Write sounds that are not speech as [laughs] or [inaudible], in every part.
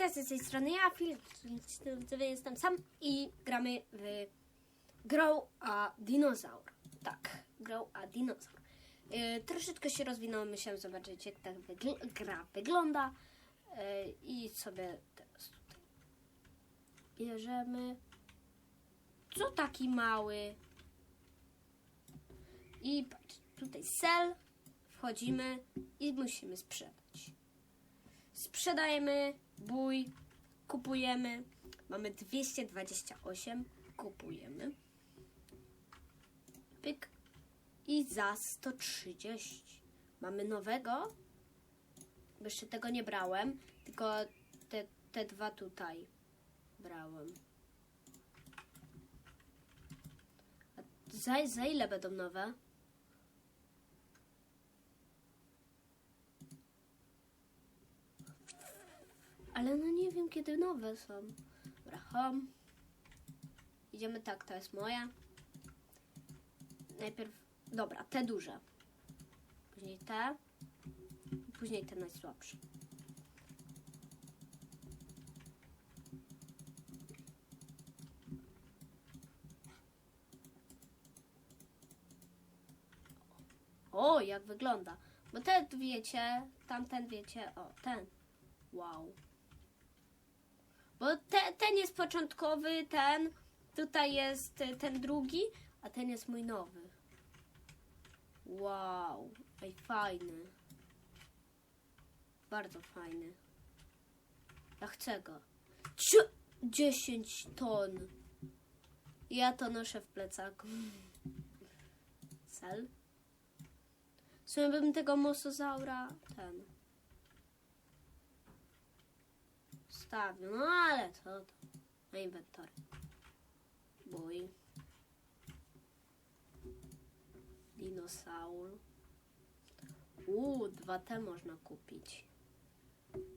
Witajcie z tej strony ja, Filip, jestem sam i gramy w Grow a Dinozaur. Tak, Grow a Dinozaur. Yy, troszeczkę się rozwinąłem, musiałem zobaczyć jak ta wygl- gra wygląda yy, i sobie teraz tutaj bierzemy. Co taki mały? I patrz, tutaj sell, wchodzimy i musimy sprzedać. Sprzedajemy, bój, kupujemy. Mamy 228, kupujemy. Pyk. I za 130. Mamy nowego. Jeszcze tego nie brałem, tylko te, te dwa tutaj brałem. A za, za ile będą nowe? Ale no nie wiem, kiedy nowe są. Dobra. Idziemy tak, to jest moja. Najpierw, dobra, te duże. Później te. Później te najsłabsze. O, jak wygląda. Bo ten wiecie, tamten wiecie, o, ten. Wow. Bo te, ten jest początkowy, ten. Tutaj jest y, ten drugi, a ten jest mój nowy. Wow. Ej, fajny. Bardzo fajny. Ja chcę go. Cio- 10 ton. Ja to noszę w plecaku. Sel. W sumie bym tego mosozaura ten stawił. No ale co to? Na inwentory. Bój. Dinosaur. Uuu, dwa te można kupić.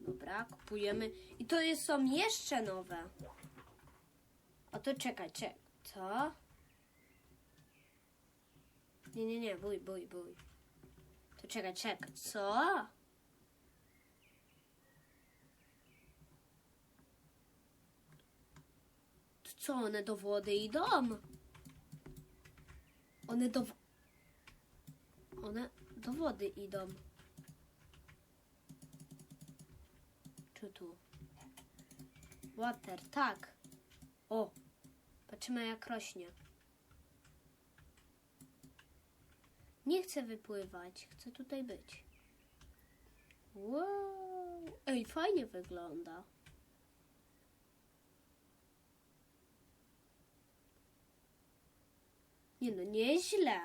Dobra, kupujemy. I to jest, są jeszcze nowe. A to czekaj, czekaj. Co? Nie, nie, nie, bój, bój, bój. To czekaj, czekaj. Co? To co, one do wody idą? One do... One do wody idą. Czy tu? Water, tak. O, patrzymy jak rośnie. Nie chcę wypływać, chcę tutaj być. Wow, ej, fajnie wygląda. Nie no, nieźle.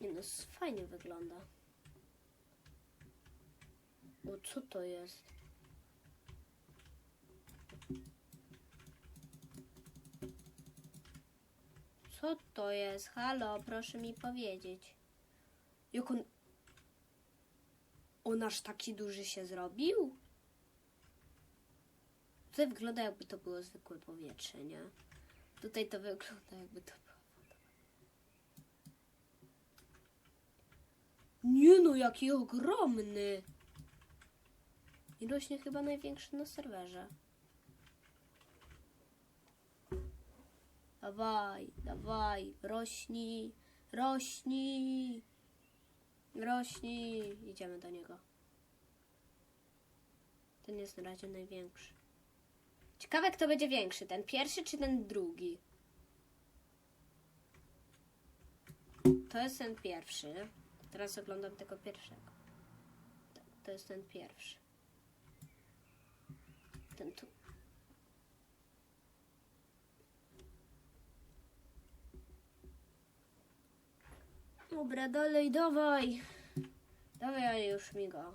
Nie no, fajnie wygląda. O, co to jest? Co to jest? Halo, proszę mi powiedzieć. Jak on... On aż taki duży się zrobił? Tutaj wygląda jakby to było zwykłe powietrze, nie? Tutaj to wygląda jakby to było. Nie no, jaki ogromny! I rośnie chyba największy na serwerze. Dawaj, dawaj, rośnij, rośnij, rośnij. Idziemy do niego. Ten jest na razie największy. Ciekawe, kto będzie większy, ten pierwszy czy ten drugi? To jest ten pierwszy. Teraz oglądam tego pierwszego. Tak, to jest ten pierwszy. Ten tu. Dobra, dalej, dawaj. Dawaj już mi go.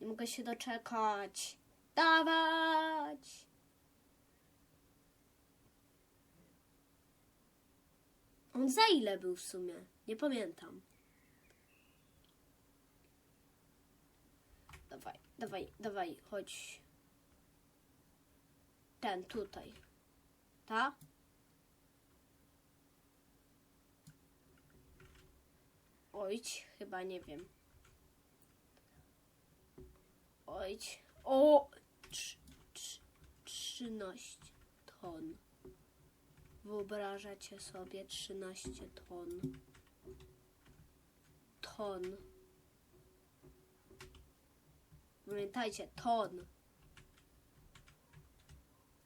Nie mogę się doczekać. Dawać! On za ile był w sumie? Nie pamiętam. Dawaj, dawaj, dawaj, chodź. Ten tutaj. Ta? Ojć, chyba nie wiem. Ojć. O! Trz, trz, 13 ton. Wyobrażacie sobie 13 ton. Ton. Pamiętajcie, ton.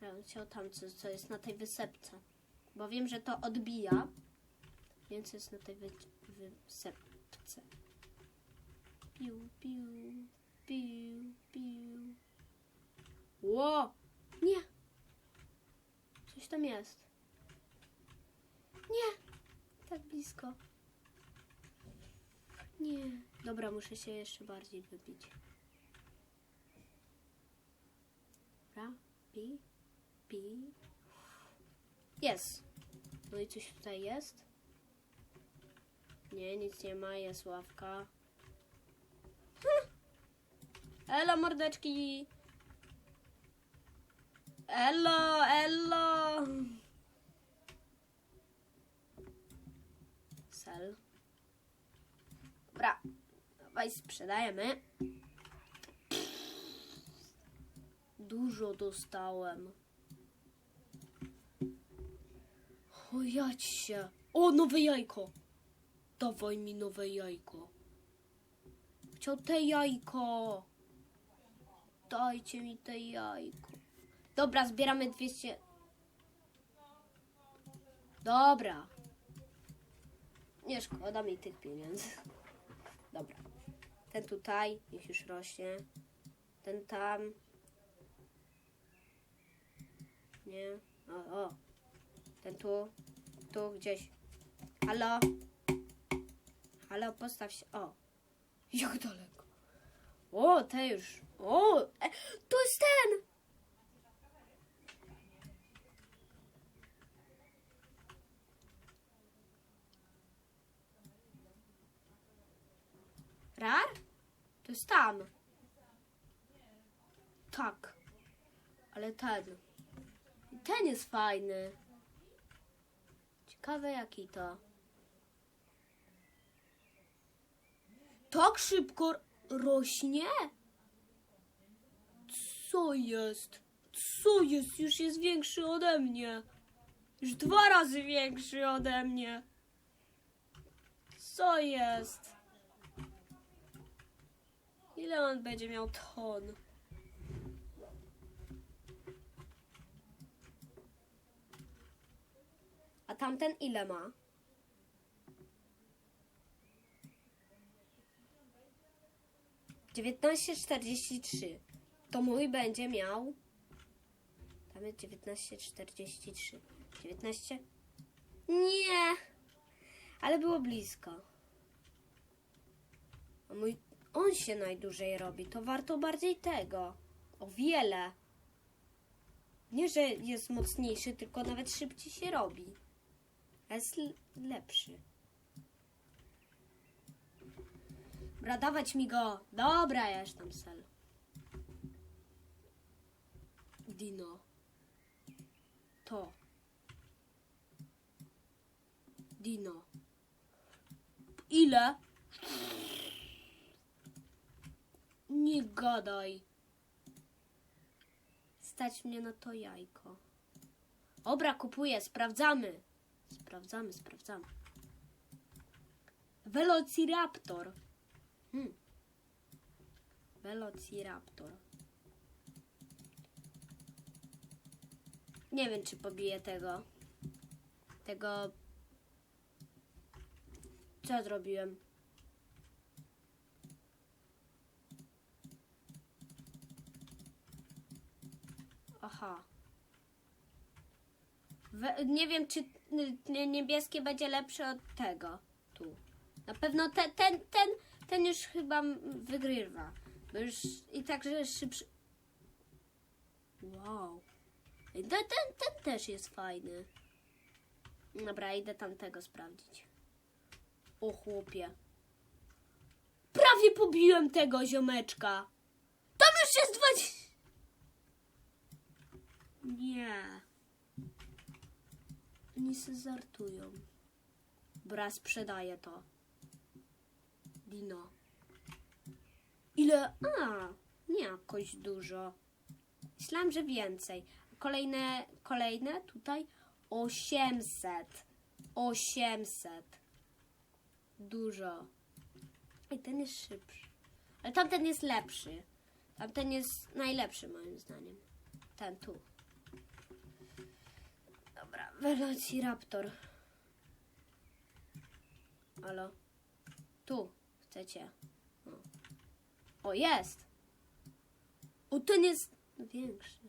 Ja bym chciał tam, co, co jest na tej wysepce. Bo wiem, że to odbija. Wiem, co jest na tej wy, wysepce. Piu, piu, piu, piu. Ło! Coś tam jest. Nie! Tak blisko. Nie. Dobra, muszę się jeszcze bardziej wybić. Dobra. Pi. Pi. Jest. No i coś tutaj jest? Nie, nic nie ma, jest ławka. Hm. Elo, mordeczki! Elo, elo! Sel. Dobra, dawaj sprzedajemy. Dużo dostałem. O się. O, nowe jajko. Dawaj mi nowe jajko. Chciał te jajko. Dajcie mi te jajko. Dobra, zbieramy 200. Dobra. Nie szkoda mi tych pieniędzy. Dobra. Ten tutaj, niech już rośnie. Ten tam. Nie. O, o. Ten tu. Tu gdzieś. Halo? Halo, postaw się. O. Jak daleko? O, te już. O, e, to jest ten! To jest tam. Tak. Ale ten. Ten jest fajny. Ciekawe jaki to. Tak szybko rośnie? Co jest? Co jest? Już jest większy ode mnie. Już dwa razy większy ode mnie. Co jest? Ile on będzie miał ton? A tamten ile ma? Dziewiętnaście czterdzieści trzy. To mój będzie miał. Tam jest dziewiętnaście czterdzieści trzy. Dziewiętnaście? Nie! Ale było blisko. A mój, on się najdłużej robi, to warto bardziej tego. O wiele. Nie, że jest mocniejszy, tylko nawet szybciej się robi. Jest lepszy. Dobra, dawać mi go. Dobra, ja już tam sel. Dino. To. Dino. Ile? Nie gadaj. Stać mnie na to jajko. Dobra, kupuję, sprawdzamy. Sprawdzamy, sprawdzamy. Velociraptor. Hmm. Velociraptor. Nie wiem, czy pobiję tego. Tego. Co zrobiłem? Aha. We, nie wiem, czy y, niebieskie będzie lepsze od tego. Tu. Na pewno te, ten, ten, ten już chyba wygrywa. Bo już i także szybszy. Wow. Ten, ten, ten też jest fajny. Dobra, idę tamtego sprawdzić. O chłopie. Prawie pobiłem tego ziomeczka. Tam już jest 20. Nie. Oni se żartują. Bra, sprzedaję to. Dino. Ile? A, nie jakoś dużo. Myślałam, że więcej. Kolejne, kolejne tutaj 800. 800. Dużo. I ten jest szybszy. Ale tamten jest lepszy. Tamten jest najlepszy moim zdaniem. Ten tu. Velociraptor. Halo? Tu chcecie. O, o jest! O, ten jest większy.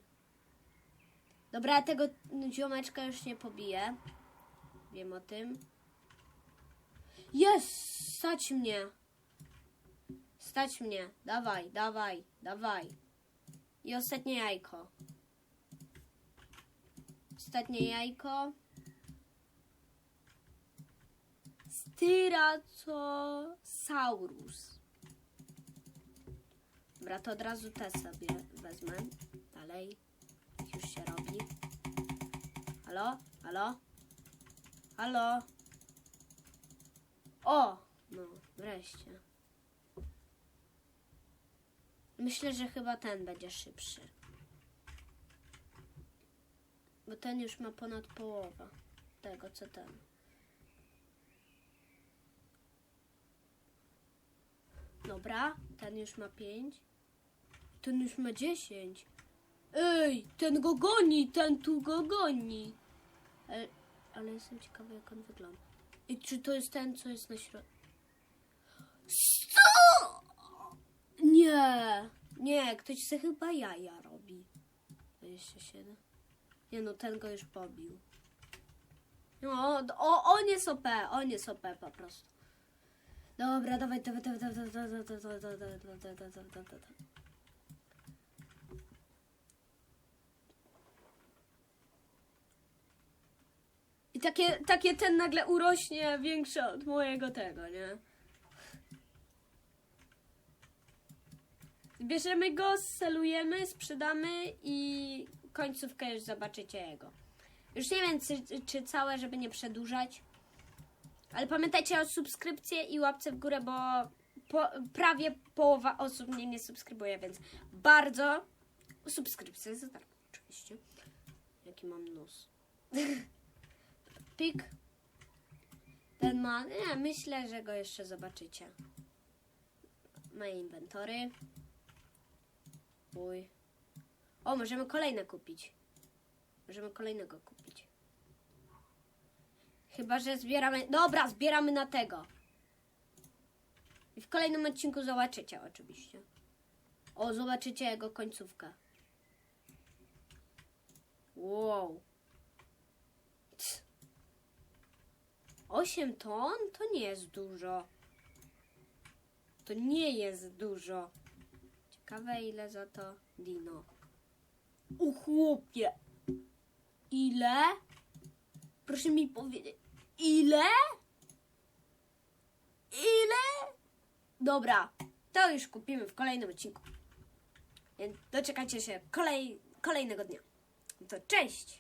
Dobra, ja tego ziomeczka już nie pobiję. Wiem o tym. Jest! Stać mnie! Stać mnie! Dawaj, dawaj, dawaj. I ostatnie jajko. Ostatnie jajko. Styracosaurus. Dobra, to od razu te sobie wezmę. Dalej. Już się robi. Halo? Halo? Halo? O! No, wreszcie. Myślę, że chyba ten będzie szybszy. Bo ten już ma ponad połowę tego, co ten. Dobra, ten już ma 5. Ten już ma 10. Ej, ten go goni, ten tu go goni. Ale, ale jestem ciekawa, jak on wygląda. I czy to jest ten, co jest na środku? Nie, nie, ktoś se chyba jaja robi. 27. Nie no, ten go już pobił. No, o, on jest OP, on jest OP po prostu. Dobra, dawaj, dawaj, dawaj, dawaj, dawaj, dawaj, dawaj, dawaj, dawaj, dawaj, dawaj, dawaj, dawaj. I takie, takie ten nagle urośnie większe od mojego tego, nie? Bierzemy go, selujemy, sprzedamy i końcówkę już zobaczycie jego. Już nie wiem, czy, czy całe, żeby nie przedłużać. Ale pamiętajcie o subskrypcji i łapce w górę, bo po, prawie połowa osób mnie nie subskrybuje, więc bardzo subskrypcja za darmo, oczywiście. Jaki mam nos. [laughs] Pik. Ten ma. Nie, myślę, że go jeszcze zobaczycie. Moje inwentory. Uj. O, możemy kolejne kupić. Możemy kolejnego kupić. Chyba, że zbieramy. Dobra, zbieramy na tego. I w kolejnym odcinku zobaczycie, oczywiście. O, zobaczycie jego końcówkę. Wow. 8 ton to nie jest dużo. To nie jest dużo. Ciekawe ile za to dino. U chłopie. Ile? Proszę mi powiedzieć. Ile? Ile? Dobra, to już kupimy w kolejnym odcinku. Więc doczekajcie się kolej, kolejnego dnia. To cześć!